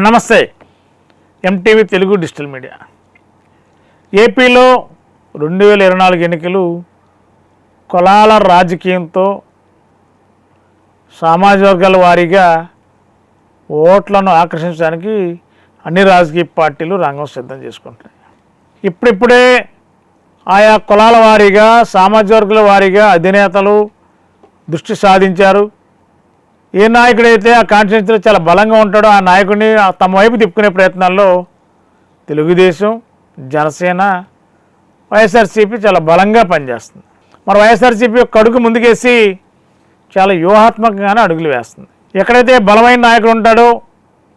నమస్తే. MTV Telugu digital media. ఏపీలో రెండు వేల ఇరవై నాలుగు ఎన్నికలు కులాల రాజకీయంతో సామాజిక వర్గాల వారీగా ఓట్లను ఆకర్షించడానికి అన్ని రాజకీయ పార్టీలు రంగం సిద్ధం చేసుకుంటున్నాయి. ఇప్పుడిప్పుడే ఆయా కులాల వారీగా సామాజిక వర్గాల వారీగా అధినేతలు దృష్టి సాధించారు. ఏ నాయకుడైతే ఆ కాన్స్టిట్యూన్సీలో చాలా బలంగా ఉంటాడో ఆ నాయకుడిని తమ వైపు తిప్పుకునే ప్రయత్నాల్లో తెలుగుదేశం జనసేన వైఎస్ఆర్సీపీ చాలా బలంగా పనిచేస్తుంది. మరి వైఎస్ఆర్సీపీ యొక్క అడుగు ముందుకేసి చాలా వ్యూహాత్మకంగానే అడుగులు వేస్తుంది. ఎక్కడైతే బలమైన నాయకుడు ఉంటాడో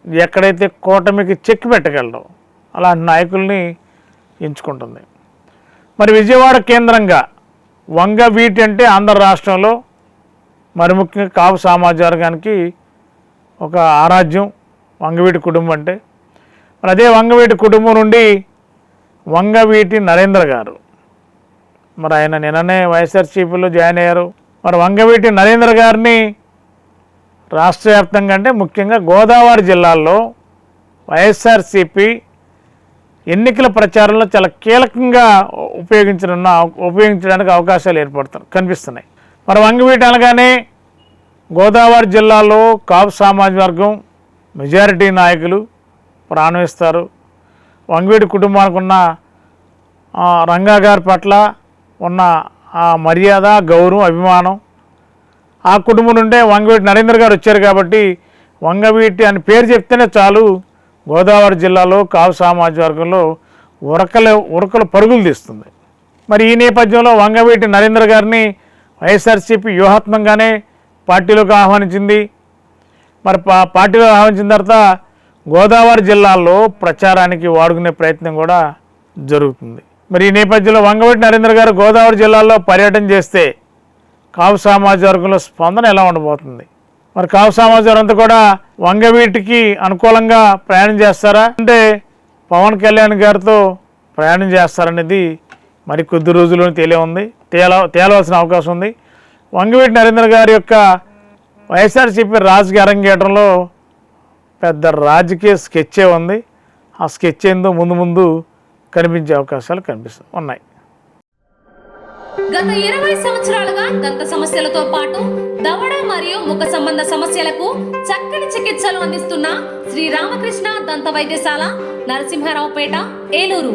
ఎక్కడైతే కూటమికి చెక్ పెట్టగలడో అలాంటి నాయకుల్ని ఎంచుకుంటుంది. మరి విజయవాడ కేంద్రంగా వంగ వీటి అంటే ఆంధ్ర రాష్ట్రంలో మరి ముఖ్యంగా కాపు సామాజిక వర్గానికి ఒక ఆరాధ్యం వంగవీటి కుటుంబం అంటే. మరి అదే వంగవీటి కుటుంబం నుండి వంగవీటి నరేంద్ర గారు. మరి ఆయన నిన్ననే వైఎస్ఆర్సీపీలో జాయిన్ అయ్యారు. మరి వంగవీటి నరేంద్ర గారిని రాష్ట్ర వ్యాప్తంగా అంటే ముఖ్యంగా గోదావరి జిల్లాల్లో వైఎస్ఆర్సీపీ ఎన్నికల ప్రచారంలో చాలా కీలకంగా ఉపయోగించనున్న ఉపయోగించడానికి అవకాశాలు ఏర్పడుతున్నాయి కనిపిస్తున్నాయి. మరి వంగవీటి అనగానే గోదావరి జిల్లాలో కాపు సామాజిక వర్గం మెజారిటీ నాయకులు ప్రాణం ఇస్తారు. వంగవీటి కుటుంబానికి ఉన్న రంగా గారి పట్ల ఉన్న ఆ మర్యాద గౌరవం అభిమానం. ఆ కుటుంబం నుండే వంగవీటి నరేంద్ర గారు వచ్చారు కాబట్టి వంగవీటి అని పేరు చెప్తేనే చాలు గోదావరి జిల్లాలో కావు సామాజిక వర్గంలో ఉరకలు ఉరకలు పరుగులు తీస్తుంది. మరి ఈ నేపథ్యంలో వంగవీటి నరేంద్ర గారిని వైఎస్ఆర్సీపీ వ్యూహాత్మకంగానే పార్టీలోకి ఆహ్వానించింది. మరి పా పార్టీలో ఆహ్వానించిన తర్వాత గోదావరి జిల్లాల్లో ప్రచారానికి వాడుకునే ప్రయత్నం కూడా జరుగుతుంది. మరి ఈ నేపథ్యంలో వంగవీటి నరేంద్ర గారు గోదావరి జిల్లాలో పర్యటన చేస్తే కాపు సామాజిక వర్గంలో స్పందన ఎలా ఉండబోతుంది? మరి కాపు సామాజిక వర్గం అంతా కూడా వంగవీటికి అనుకూలంగా ప్రయాణం చేస్తారా? అంటే పవన్ కళ్యాణ్ గారితో ప్రయాణం చేస్తారనేది మరి కొద్ది రోజుల్లోనే తేలే ఉంది. తేల తేలవలసిన అవకాశం ఉంది. వంగవీటి నరేంద్ర గారి యొక్క వైఎస్ఆర్సీపీ రాజకీయ అరంగేటంలో పెద్ద రాజకీయ స్కెచ్చే ఉంది. ఆ స్కెచ్ ఏందో ముందు ముందు కనిపించే అవకాశాలు కనిపిస్తూ ఉన్నాయి. గత ఇరవై సంవత్సరాలుగా దంత సమస్యలతో పాటు దవడ మరియు ముఖ సంబంధ సమస్యలకు చక్కని చికిత్సలు అందిస్తున్న శ్రీ రామకృష్ణ దంత వైద్యశాల నరసింహారావుపేట ఏలూరు.